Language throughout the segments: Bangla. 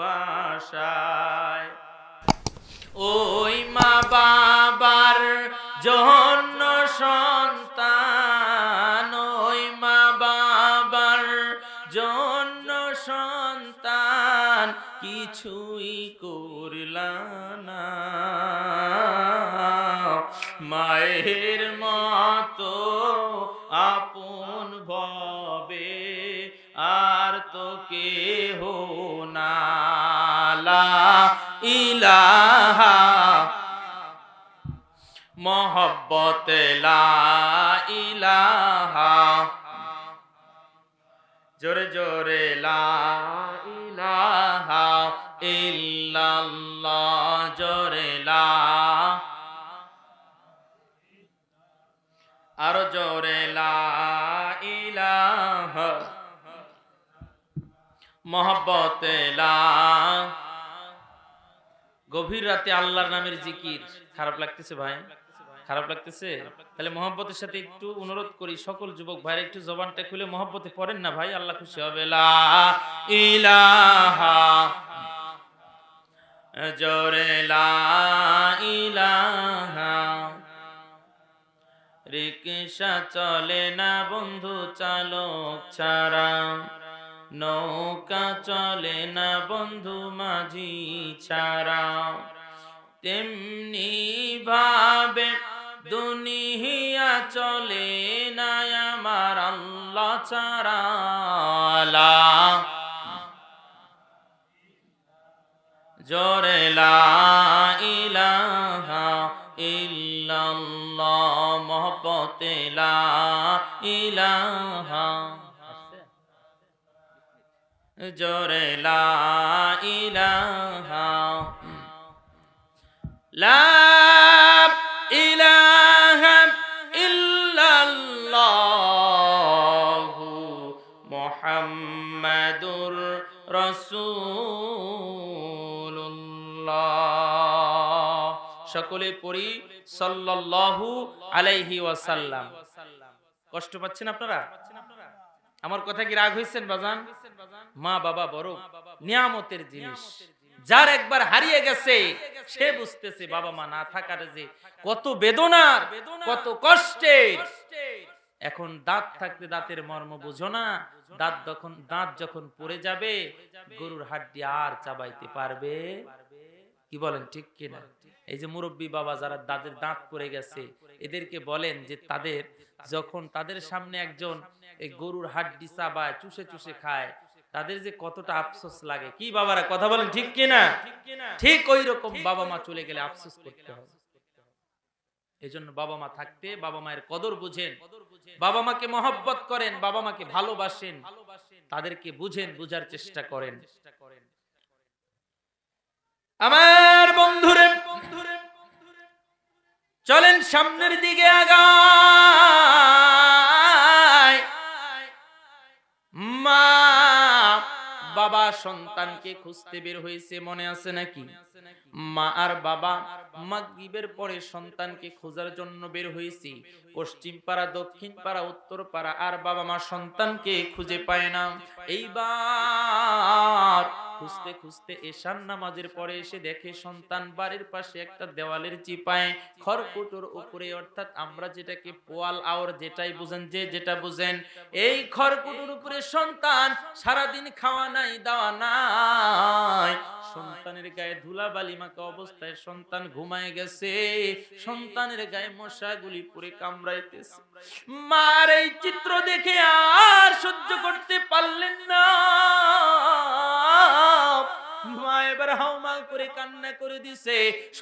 ভাষায় ওই মা বাবার জন্য সন্তান, ওই মা বাবার জন্য সন্তান, কিছুই করলা না। মায়ের মতো ইলাহা, মোহব্বত ইলাহা। জোরে জোরে ইলাহা ইল্লাল্লাহ, জোরে লা। আরও জোরে লা ইলাহা, মোহব্বত লা গভীর রাতে আল্লাহর নামের জিকির। খারাপ লাগতেছে ভাই? খারাপ লাগতেছে? তাহলে মহব্বতের সাথে একটু অনুরোধ করি, সকল যুবক ভাইরা একটু জবানটা খুলে মহব্বতে পড়েন না ভাই, আল্লাহ খুশি হবে। জোরে রিক্সা চলে না বন্ধু চালক ছাড়া। নৌকা চলে না বন্ধু মাঝি ছাড়া। তেমনি ভাবে দুনিয়া চলে না আমার আল্লাহ ছাড়া জোরে ইলাহা ইল্লাল্লাহ, মহব্বতে ইলাহা জোরে লা ইলাহা লা সকলে পড়ি সাল্লাল্লাহু আলাইহি ওয়াসাল্লাম। কষ্ট পাচ্ছেন আপনারা? আমার কথা কি রাগ হয়েছেন বাজান? মা বাবা বড় নিয়ামতের জিনিস। যার একবার হারিয়ে গেছে সে বুঝতেছে বাবা মা না থাকার যে কত বেদনার কত কষ্টের। এখন দাঁত থাকতে দাঁতের মর্ম বুঝো না। দাঁত যখন দাঁত যখন পড়ে যাবে গরুর হাড্ডি আর চাবাইতে পারবে। কি বলেন ঠিক কিনা? এই যে মুরব্বী বাবা যারা দাঁতের দাঁত পড়ে গেছে। এদেরকে বলেন যে তাদের যখন তাদের সামনে একজন এই গরুর হাড্ডি চাবায় চুষে চুষে খায় তাদের যে কতটা আফসোস লাগে কি বাবারা কথা বলেন ঠিক কিনা? ঠিক ওই রকম বাবা মা চলে গেলে আফসোস করতে হবে। এই জন্য বাবা মা থাকতে বাবা মায়ের কদর বুঝেন বাবা মাকে মহব্বত করেন বাবা মাকে ভালোবাসেন তাদেরকে বুঝেন বুঝার চেষ্টা করেন। আমার বন্ধুরে চলেন সামনের দিকে আগায় মা বাবা সন্তানকে খুঁজতে বের হয়েছে মনে আছে নাকি? মা আর বাবা মাগরিবের পরে সন্তানকে খোঁজার জন্য বের হয়েছি। পশ্চিম পাড়া দক্ষিণ পাড়া উত্তর পাড়া আর বাবা মা সন্তানকে খুঁজে পায় না। এইবার খুঁজতে খুঁজতে এশান নামাজের পরে এসে দেখে সন্তান বাড়ির পাশে একটা দেওয়ালের চিপায় খড়কুটোর উপরে, অর্থাৎ আমরা যেটাকে পোয়াল আওর যেটাই বুঝেন, যে যেটা বুঝেন, এই খড়কুটোর উপরে সন্তান সারাদিন খাওয়া নাই, দাওয়া নাই। সন্তানের গায়ে ধুলা বালি মাখা অবস্থায় সন্তান ঘুমায় গেছে। সন্তানের গায়ে কামড়াইতেছে। মার এই চিত্র দেখে আর সহ্য করতে পারলেন না।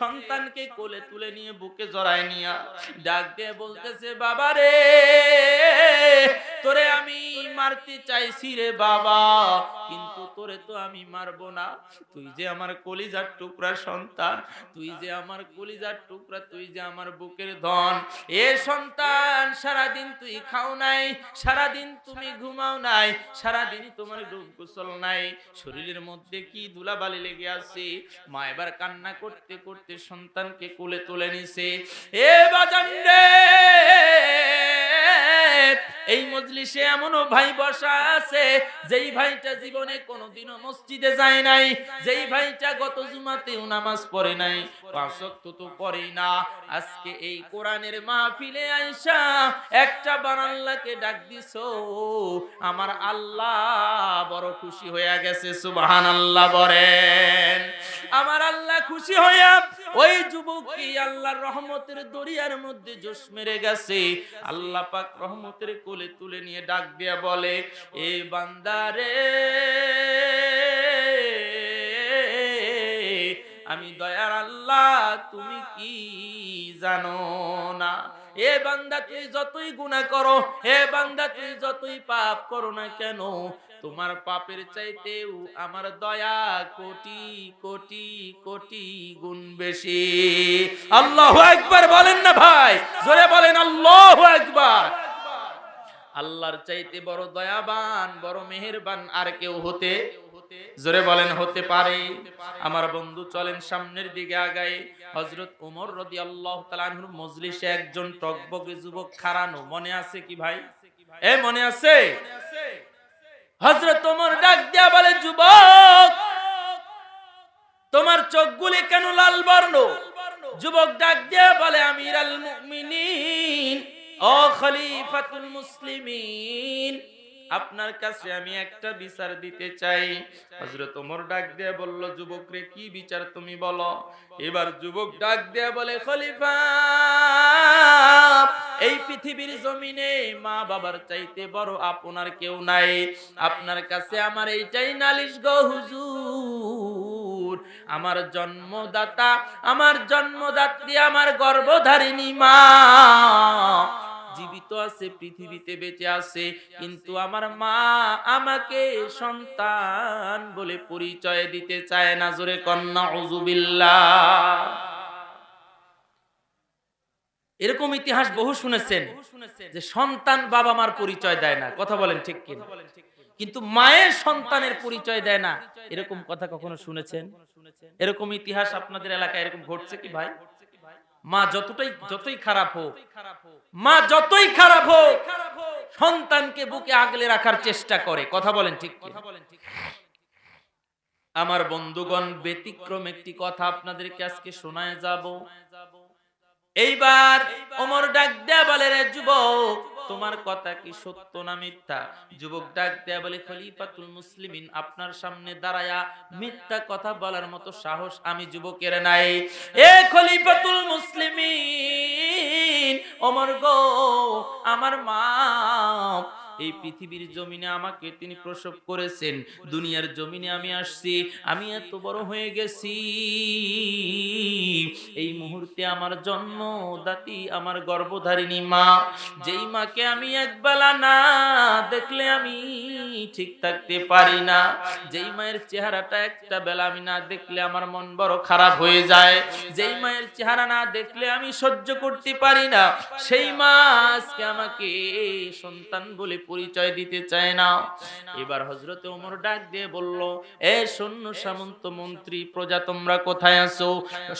সন্তানকে কোলে তুলে নিয়ে বুকে জড়ায় নিয়া ডাক দিয়ে বলতেছে বাবা রে আমি মারতে চাইছি রে বাবা। কিন্তু তোরে তো আমি মারবো না। তুই যে আমার কলিজার টুকরা সন্তান, তুই যে আমার কলিজার টুকরা, তুই যে আমার বুকের ধন। এ সন্তান, সারাদিন তুই খাও নাই, সারাদিন তুমি ঘুমাও নাই, সারাদিন তোমার রূপ গোসল নাই। শরীরের মধ্যে কি ধুলাবালি লেগে আছে? মা এবার কান্না করতে করতে সন্তানকে কোলে তুলে নিছে। এ বাজান রে! এই মজলিসে এমনও ভাই বসা আছে, যেই ভাইটা জীবনে কোনোদিনও মসজিদে যায় নাই, যেই ভাইটা গত জুমাতেও নামাজ পড়ে নাই, পাঁচ ওয়াক্ত তো পড়েই না। আজকে এই কোরআনের মাহফিলে আইসা একটা বারাল্লাহকে ডাক দিছো, আমার আল্লাহ বড় খুশি হইয়া গেছে, সুবহানাল্লাহ বলেন। আমার আল্লাহ খুশি হইয়া ওই যুবককে আল্লাহর রহমতের দরিয়ার মধ্যে জোশ মেরে গেছে, আল্লাহ পাক রহমতের কোলে তুলে নিয়ে ডাক দিয়া বলে, এ বান্দারে, আমি দয়ার আল্লাহ, তুমি কি জানো না? এ বান্দা তুই যতই গুনাহ করো হে বান্দা তুই যতই পাপ করো না কেন, তোমার পাপের চাইতেও আমার দয়া কোটি কোটি কোটি গুণ বেশি। আল্লাহু একবার বলেন না ভাই, জোরে বলেন, আল্লাহু একবার আল্লাহর চাইতে বড় দয়াবান, বড় মেহেরবান আর কেউ হতে জোরে বলেন, হতে পারে। আমার বন্ধু, চলেন সামনের দিকে আগায় হজরত উমর রদি আল্লাহ তালাহুর মজলিসে একজন টকবগে যুবক খারানো মনে আছে কি ভাই? এ, মনে আছে? হজরত ওমর ডাক দিয়া বলে, যুবক, তোমার চোখগুলি কেন লাল বর্ণ? যুবক ডাক দিয়া বলে আমির আল মুমিনিন আপনার কাছে আমি একটা বিচার দিতে চাই। হযরত ওমর ডাক দিয়ে বলল যুবক রে কি বিচার তুমি বলো? এবার যুবক ডাক দিয়ে বলে, খলিফা, এই পৃথিবীর জমিনে মা বাবার চাইতে বড় আপনার কেউ নাই। আপনার কাছে আমার এইটাই নালিশ গো হুজুর। আমার জন্মদাতা, আমার জন্মদাত্রী, আমার গর্ভধারিণী মা। জীবিত আছে, পৃথিবীতে বেঁচে আছে, কিন্তু আমার মা আমাকে সন্তান বলে পরিচয় দিতে চায় না, জোরে কন্যা উজুবিল্লাহ এরকম ইতিহাস বহু শুনেছেন যে সন্তান বাবা মার পরিচয় দেয় না, কথা বলেন ঠিক কিনা? কিন্তু মায়ের সন্তানের পরিচয় দেয় না। এরকম কথা কখনো শুনেছেন? এরকম ইতিহাস আপনাদের এলাকায় এরকম ঘটছে কি ভাই? মা যতটাই যতই খারাপ হোক, মা যতই খারাপ হোক, সন্তানকে বুকে আগলে রাখার চেষ্টা করে। কথা বলেন ঠিক কথা বলেন আমার বন্ধুগণ, ব্যতিক্রম একটি কথা আপনাদেরকে আজকে শোনায় যাব। এইবার ওমর ডাক দেয়া বলে, রে যুবক, তোমার কথা কি সত্য না মিথ্যা? যুবক ডাক দেয়া বলে, খলিফাতুল মুসলিমিন আপনার সামনে দাঁড়ায়া মিথ্যা কথা বলার মতো সাহস আমি যুবকের নাই। এ খলিফাতুল মুসলিমিন, ওমর গো, আমার মা এই পৃথিবীর জমিনে আমাকে তিনি প্রসব করেছেন। দুনিয়ার জমিনে আমি আসছি, আমি এত বড় হয়ে গেছি। এই মুহূর্তে আমার জন্ম দাতি আমার গর্ভধারিণী মা, যেই মাকে আমি একবেলা না দেখলে আমি ঠিক থাকতে পারি না। যেই মায়ের চেহারাটা একটা বেলা আমি না দেখলে আমার মন বড় খারাপ হয়ে যায়। যেই মায়ের চেহারা না দেখলে আমি সহ্য করতে পারি না। সেই মা আজকে আমাকে সন্তান বলে পরিচয় দিতে চায় না। এবার হজরতে ওমর ডাক দিয়ে বলল, এ সৈন্য সামন্ত মন্ত্রী, প্রজা তোমরা কোথায় আছো?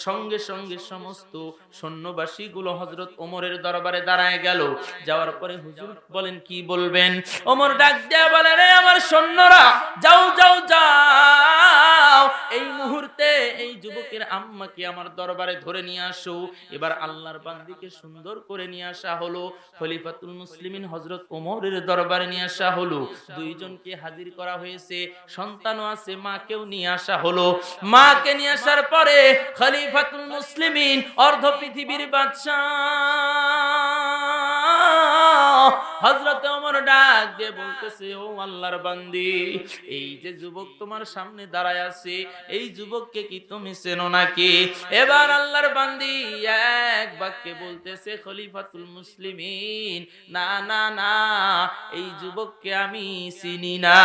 সঙ্গে সঙ্গে সমস্ত সৈন্যবাসী গুলো হজরত ওমরের দরবারে দাঁড়ায় গেল। যাওয়ার পরে হুজুর বলেন, কি বলবেন? ওমর ডাক দেয়া বলে, রে আমার সৈন্যরা, যাও যাও যাও। এই মুহূর্তে এই যুবকের আম্মাকে আমার দরবারে ধরে নিয়ে আসো। এবার আল্লাহর বান্দিকে সুন্দর করে নিয়ে আসা হলো। খলিফাতুল মুসলিমিন হজরত ওমরের দরবারে নিয়ে আসা হলো। দুইজনকে হাজির করা হয়েছে। সন্তানও আছে, মাকেও নিয়ে আসা হলো। মাকে নিয়ে আসার পরে খলিফাতুল মুসলিমিন, অর্ধ পৃথিবীর বাদশাহ। বলতেছে, ও আল্লাহর বান্দি, এই যে যুবক তোমার সামনে দাঁড়ায় আছে, এই যুবককে কি তুমি চেনো নাকি? এবার বান্দি এক বাক্যে বলতেছে, খলিফাতুল মুসলিমিন, না না না, এই যুবককে আমি চিনি না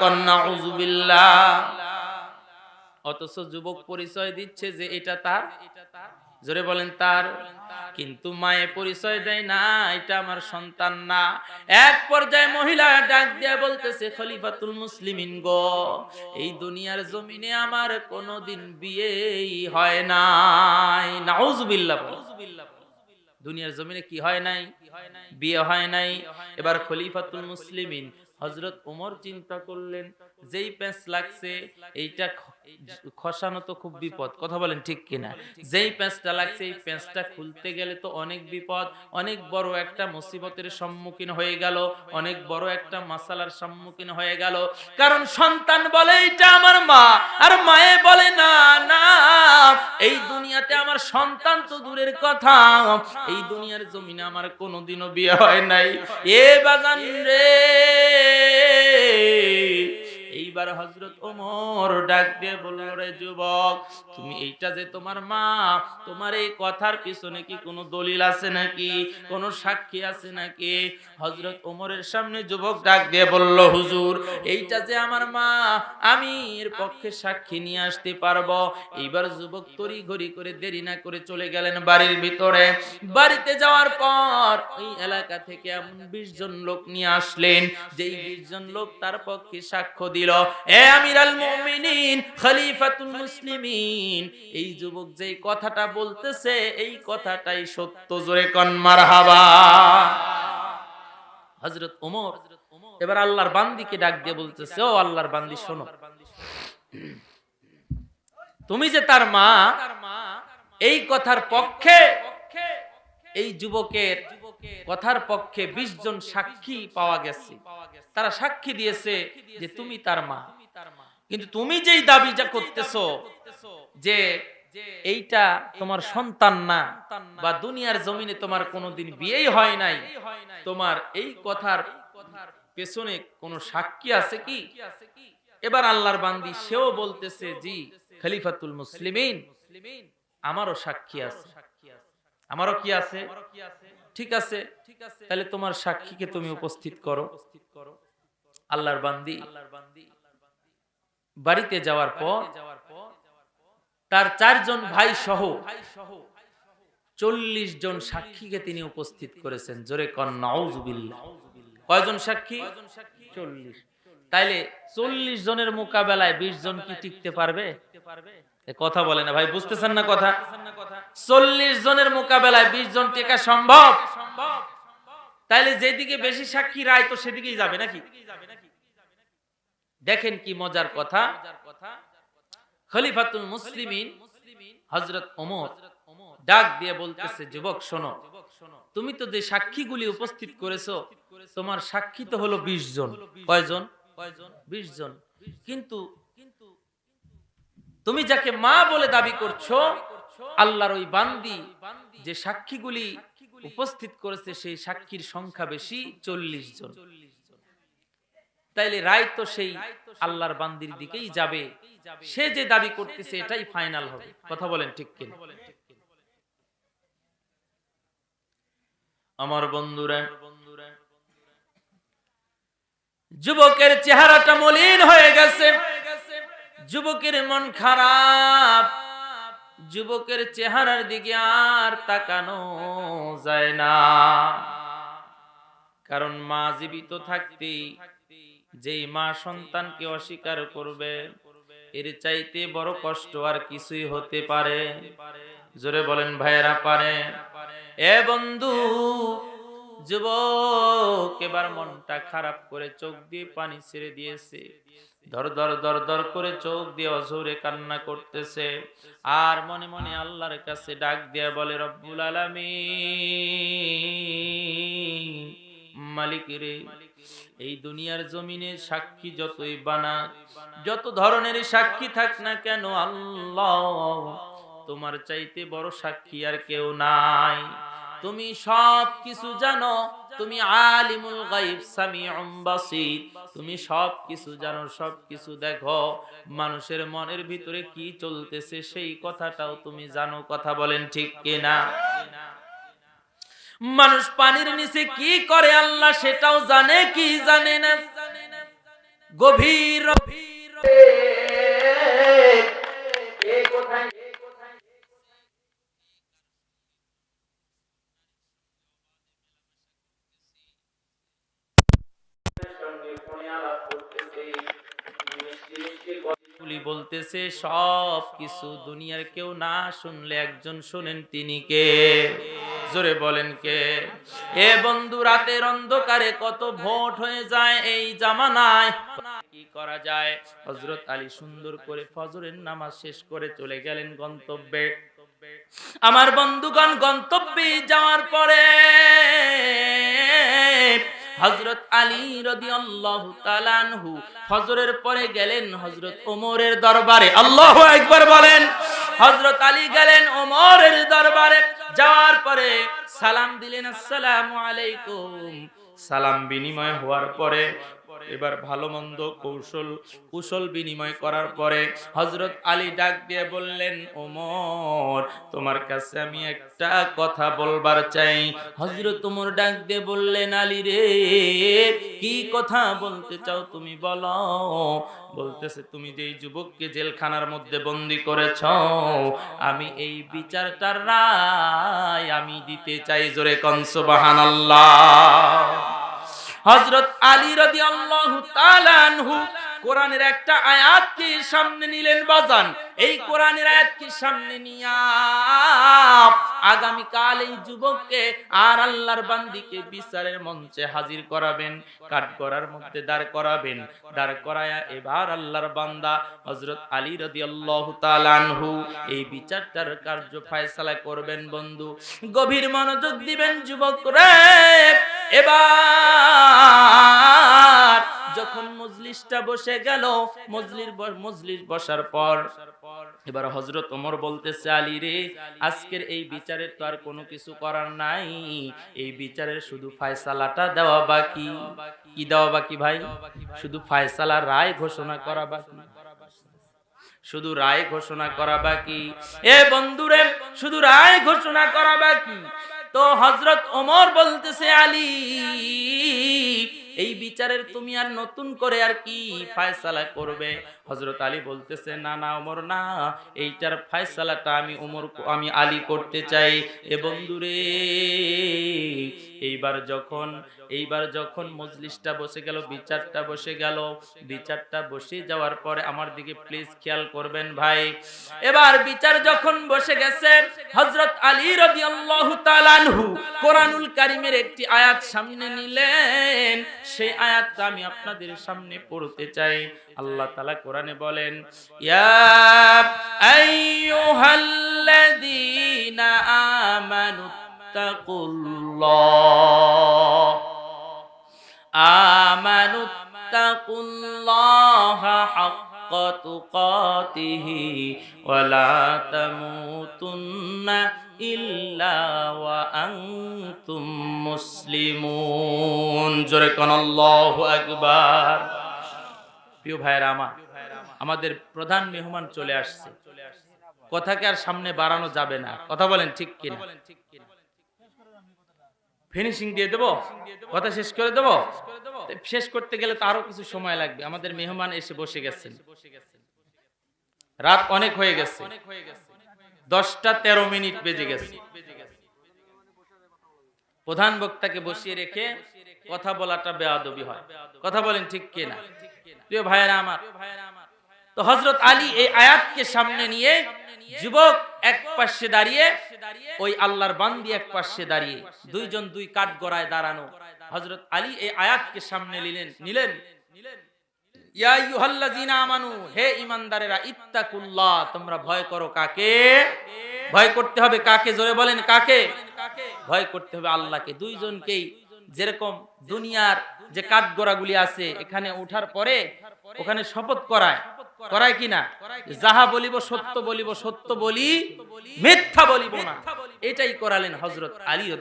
কন্যা অথচ যুবক পরিচয় দিচ্ছে যে এটা তার এটা তার জোরে বলেন তার। কিন্তু মায়ে পরিচয় দেয় না, এটা আমার সন্তান না। এক পর্যায়ে মহিলা ডাক দিয়ে বলতেছে, খলিফাতুল মুসলিমিন গো, এই দুনিয়ার জমিনে আমার কোনোদিন বিয়েই হয় নাই। নাউজুবিল্লাহ বলো। দুনিয়ার জমিনে কি হয় নাই? বিয়ে হয় নাই। এবার খলিফাতুল মুসলিমিন হজরত ওমর চিন্তা করলেন যেই প্যাঁচ লাগছে, এইটা খসানো তো খুব বিপদ, কথা বলেন ঠিক কিনা? যেই প্যাঁচটা লাগছে, এই প্যাঁচটা খুলতে গেলে তো অনেক বিপদ, অনেক বড় একটা মুসিবতের সম্মুখীন হয়ে গেল, অনেক বড় একটা মাসালার সম্মুখীন হয়ে গেল। কারণ সন্তান বলে এটা আমার মা, আর মায়ে বলে, না না, এই দুনিয়াতে আমার সন্তান তো দূরের কথা, এই দুনিয়ার জমিনে আমার কোনোদিনও বিয়ে হয় নাই। এ বাগান রে। এইবার হজরত ওমর ডাক দিয়ে বলল রে যুবক, তুমি এইটা যে তোমার মা, তোমার এই কথার পিছনে কি কোনো দলিল আছে নাকি? কোনো সাক্ষী আছে নাকি? হজরত ওমরের সামনে যুবক ডাক দিয়ে বলল, হুজুর, এইটা যে আমার মা, আমি এর পক্ষে সাক্ষী নিয়ে আসতে পারব। এইবার যুবক তরি ঘড়ি করে দেরি না করে চলে গেলেন বাড়ির ভিতরে। বাড়িতে যাওয়ার পর ওই এলাকা থেকে এমন বিশ জন লোক নিয়ে আসলেন, যেই বিশ জন লোক তার পক্ষে সাক্ষ্য দিল। এ ওমর, এবার আল্লাহর বান্দিকে ডাক দিয়ে বলতেছে, ও আল্লাহর বান্দি, শোনো। তুমি যে তার মা, এই কথার পক্ষে এই যুবকের কথার পক্ষে বিশ জন সাক্ষী পাওয়া গেছে। তারা সাক্ষী দিয়েছে যে তুমি তার মা। কিন্তু তুমি যেই দাবি যা করতেছো যে এইটা তোমার সন্তান না বা দুনিয়ার জমিনে তোমার কোনোদিন বিয়েই হয় নাই, তোমার এই কথার পেছনে কোনো সাক্ষী আছে কি? এবার আল্লাহর বান্দি সেও বলতেছে, জি, খলিফাতুল মুসলিমিন, আমারও সাক্ষী আছে। আমারও কি আছে? ঠিক আছে? তাহলে তোমার সাক্ষীকে তুমি উপস্থিত করো। আল্লাহর বান্দি। বাড়িতে যাওয়ার পর তার চারজন ভাই সহ চল্লিশ জন সাক্ষীকে তিনি উপস্থিত করেছেন। জোরে কন্যাউজুবিল্লাহ কয়জন সাক্ষী? চল্লিশ। তাইলে চল্লিশ জনের মোকাবেলায় বিশ জন কি টিকতে পারবে? কথা বলে না। ভাই, বুঝতেছেন না কথা? চল্লিশ জনের মোকাবেলায় বিশ জন টেকা সম্ভব? তাইলে যেদিকে বেশি সাক্ষী রায়, তো সেদিকেই যাবে নাকি? দেখেন কি মজার কথা। খলিফাতুল মুসলিমিন হজরত ওমর ডাক দিয়ে বলতেছে, যুবক, শোনো, তুমি তো যে সাক্ষীগুলি উপস্থিত করেছ, তোমার সাক্ষী তো হলো বিশ জন। কয়জন? বিশ জন। কিন্তু তুমি যাকে মা বলে দাবি করছ, আল্লাহর ওই বান্দি যে সাক্ষীগুলি উপস্থিত করেছে, সেই সাক্ষীর সংখ্যা বেশি চল্লিশ জন। তাইলে রায় তো সেই আল্লাহর বান্দির দিকেই যাবে। সে যে দাবি করতেছে, এটাই ফাইনাল হবে। কথা বলেন ঠিক কিনা? আমার বন্ধুরা, যুবকের চেহারাটা মলিন হয়ে গেছে। যুবকের মন খারাপ, যুবকের চেহারার দিকে আর তাকানো যায় না। কারণ মা জীবিত থাকতেই যেই মা সন্তানকে অস্বীকার করবে, এর চাইতে বড় কষ্ট আর কিছুই হতে পারে। জোরে বলেন, ভাইয়েরা, পারে। এ বন্ধু, যুবক, এবার মনটা খারাপ করে চোখ দিয়ে পানি ছেড়ে দিয়েছে। ধর ধর ধর ধর করে চোখ দিয়ে অঝরে কান্না করতেছে। আর মনে মনে আল্লাহর কাছে ডাক দিয়া বলে, রব্বুল আলামিন, মালিক রে, এই দুনিয়ার জমিনে সাক্ষী যতই বানা, যত ধরনের সাক্ষী থাক না কেন, আল্লাহ তোমার চাইতে বড় সাক্ষী আর কেউ নাই। তুমি সব কিছু জানো তুমি আলিমুল গাইব সামিউম বাসির। তুমি সব কিছু জানো সব কিছু দেখো। মানুষের মনের ভিতরে কি চলতেছে সেই কথাটাও তুমি জানো, কথা বলেন ঠিক কিনা? মানুষ পানির নিচে কি করে আল্লাহ সেটাও জানে কি জানে না? গভীর গুলি বলতেছে, সব কিছু দুনিয়ার কেউ না শুনলে একজন শুনেন তিনি কে? জোরে বলেন কে? এ বন্ধু, রাতের অন্ধকারে কত ভোট হয়ে যায় এই জামানায়। সুন্দর করে নামাজ শেষ করে চলে গেলেন গন্তব্যে। আমার বন্ধুগণ, গন্তব্যে যাওয়ার পরে হজরত আলী রদি আল্লাহ তালানহু হজরের পরে গেলেন হজরত ওমরের দরবারে। আল্লাহ একবার বলেন হজরত আলী গেলেন ওমরের দরবারে। যাওয়ার পরে সালাম দিলেন, আসসালামু আলাইকুম। সালাম বিনিময় হওয়ার পরে এবার ভালো মন্দ কৌশল, কুশল বিনিময় করার পরে হজরত আলী ডাক দিয়ে বললেন, ওমর, তোমার কাছে আমি একটা কথা বলবার চাই। হজরত ওমর ডাক দিয়ে বললেন, আলী রে, কি কথা বলতে চাও তুমি বলো? বলতেছে, তুমি যে যুবককে জেলখানার মধ্যে বন্দি করেছ, আমি এই বিচারটার রায় আমি দিতে চাই জোরে কনসবাহান হজরত আলী রদি আল্লাহ কোরআনের একটা আয়াতকে সামনে নিলেন বাজান? এই কোরআনের আয়াতকে সামনে নিয়া? আগামী কাল এই যুবককে আর আল্লাহর বান্দিকে বিচারের মঞ্চে হাজির করাবেন, কাঠ করার মধ্যে দাঁড় করাবেন। দাঁড় করায়া এবার আল্লাহর বান্দা হজরত আলী রদি আল্লাহ তালানহু এই বিচারটার কার্য ফায়সালা করবেন বন্ধু। গভীর মনোযোগ দিবেন যুবক রে। এবার যখন মজলিসটা বসে গেল, মজলির মজলিস বসার পর, এবার হজরত ওমর বলতেছে, আলী রে, আজকের এই বিচারের তো আর কোনো কিছু করার নাই। এই বিচারের শুধু ফায়সালাটা দেওয়া বাকি। কি দেওয়া বাকি ভাই? শুধু ফায়সালা রায় ঘোষণা করা বাকি। শুধু রায় ঘোষণা করা বাকি। এ বন্ধুরে, শুধু রায় ঘোষণা করা বাকি। তো হজরত ওমর বলতেছে, আলী এই বিচারের তুমি আর নতুন করে আর কি ফায়সালা করবে? হজরত আলী বলতেছে, না না, ওমর, না, এইটার ফায়সালাটা আমি ওমর আমি আলী করতে চাই। এ বন্ধুরে, এইবার যখন এইবার যখন মজলিসটা বসে গেল, বিচারটা বসে গেল, বিচারটা বসে যাওয়ার পরে আমার দিকে প্লিজ খেয়াল করবেন ভাই। এবার বিচার যখন বসে গেছে হজরত আলী তাআলা আনহু কোরআনুল কারীমের একটি আয়াত সামনে নিলেন। সেই আয়াতটা আমি আপনাদের সামনে পড়তে চাই। আল্লাহ তাআলা কোরআনে বলেন, ইয়া আমানুত্তাকুল্লাহ আমানু তাকুল্লাহ। آمنوا اتقوا الله حق تقاته ولا تموتن إلا وأنتم مسلمون جركن الله أكبر প্রিয় ভাইয়েরা আমার আমাদের প্রধান মেহমান চলে আসছে কথাকে আর সামনে বাড়ানো যাবে না কথা বলেন ঠিক কিনা ফিনিশিং দিয়ে দেবো কথা শেষ করে দেবো শেষ করতে গেলে তো আরও কিছু সময় লাগবে। আমাদের মেহমান এসে বসে গেছেন। রাত অনেক হয়ে গেছে। দশটা তেরো মিনিট বেজে গেছে। প্রধান বক্তাকে বসিয়ে রেখে কথা বলাটা বেয়াদবি হয়। কথা বলেন ঠিক কিনা প্রিয় ভাইয়েরা আমার, তো হজরত আলী এই আয়াতকে সামনে নিয়ে যুবক এক পাশে দাঁড়িয়ে, ওই আল্লাহর বান্দি এক পাশে দাঁড়িয়ে দুইজন দুই কাঠ গড়ায় দাঁড়ানো হজরত আলী এই আয়াতকে সামনে নিলেন নিলেন। এখানে ওঠার পরে ওখানে শপথ করায়। করায় কিনা যাহা বলিব সত্য বলিব, সত্য বলি, মিথ্যা বলিব না। এটাই করালেন হজরত আলী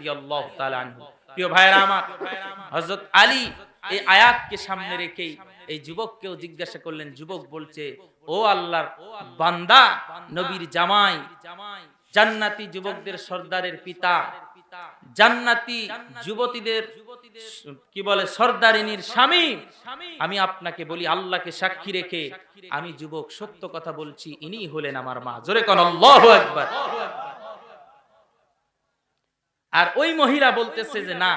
তাআলা আনহু। প্রিয় ভাইরা আমার, হযরত আলী এই আয়াতকে সামনে রেখেই এই যুবককেও জিজ্ঞাসা করলেন, যুবক বলছে, ও আল্লাহর বান্দা, নবীর জামাই, জান্নাতি যুবকদের সর্দারের পিতা, জান্নাতি যুবতীদের কি বলে, সর্দারিনীর স্বামী, আমি আপনাকে বলি, আল্লাহকে সাক্ষী রেখে আমি যুবক সত্য কথা বলছি ইনি হলেন আমার মা। জোরে কোন, আল্লাহু আকবার। আর ওই মহিলা বলতেছে যে না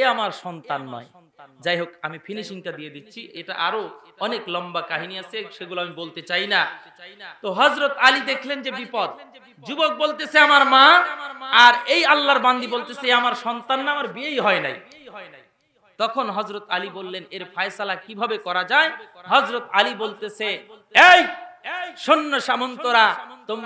এ আমার সন্তান নয়। যাই হোক আমি ফিনিশিংটা দিয়ে দিচ্ছি। এটা আরও অনেক লম্বা কাহিনী আছে সেগুলো আমি বলতে চাই না। তো হজরত আলী দেখলেন যে বিপদ। যুবক বলতেছে আমার মা আর এই আল্লাহর বান্দি বলতেছে আমার সন্তান না আমার বিয়েই হয় নাই। তখন হজরত আলী বললেন এর ফায়সালা কীভাবে করা যায়? হজরত আলী বলতেছে এই সৈন্য সামন্তরা তোমরা